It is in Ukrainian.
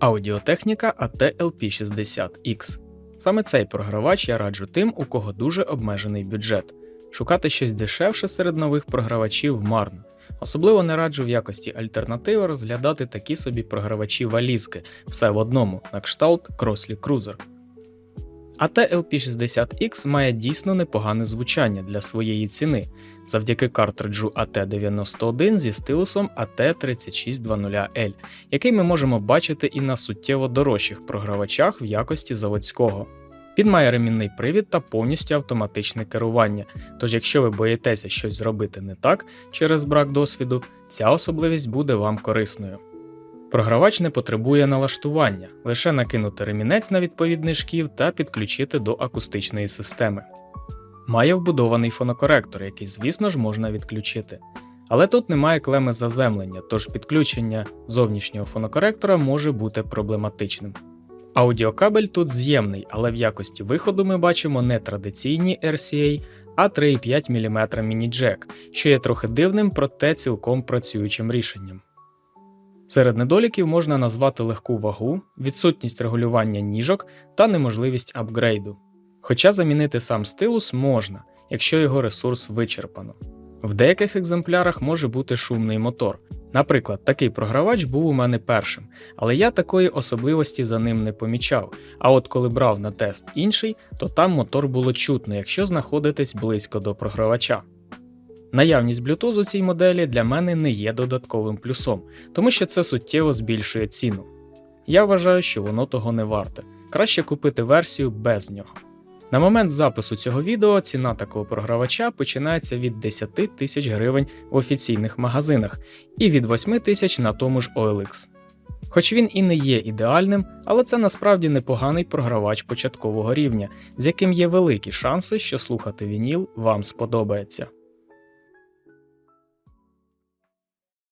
Аудіотехніка AT-LP60X. Саме цей програвач я раджу тим, у кого дуже обмежений бюджет. Шукати щось дешевше серед нових програвачів марно. Особливо не раджу в якості альтернативи розглядати такі собі програвачі валізки, все в одному, на кшталт Crossley Cruiser. AT LP60X має дійсно непогане звучання для своєї ціни завдяки картриджу AT91 зі стилусом AT3620L, який ми можемо бачити і на суттєво дорожчих програвачах в якості заводського. Він має ремінний привід та повністю автоматичне керування, тож якщо ви боїтеся щось зробити не так через брак досвіду, ця особливість буде вам корисною. Програвач не потребує налаштування, лише накинути ремінець на відповідний шків та підключити до акустичної системи. Має вбудований фонокоректор, який, звісно ж, можна відключити. Але тут немає клеми заземлення, тож підключення зовнішнього фонокоректора може бути проблематичним. Аудіокабель тут з'ємний, але в якості виходу ми бачимо не традиційні RCA, а 3,5 мм міні-джек, що є трохи дивним, проте цілком працюючим рішенням. Серед недоліків можна назвати легку вагу, відсутність регулювання ніжок та неможливість апгрейду. Хоча замінити сам стилус можна, якщо його ресурс вичерпано. В деяких екземплярах може бути шумний мотор. Наприклад, такий програвач був у мене першим, але я такої особливості за ним не помічав. А от коли брав на тест інший, то там мотор було чутно, якщо знаходитесь близько до програвача. Наявність Bluetooth у цій моделі для мене не є додатковим плюсом, тому що це суттєво збільшує ціну. Я вважаю, що воно того не варте. Краще купити версію без нього. На момент запису цього відео ціна такого програвача починається від 10 тисяч гривень в офіційних магазинах і від 8 тисяч на тому ж OLX. Хоч він і не є ідеальним, але це насправді непоганий програвач початкового рівня, з яким є великі шанси, що слухати вініл вам сподобається.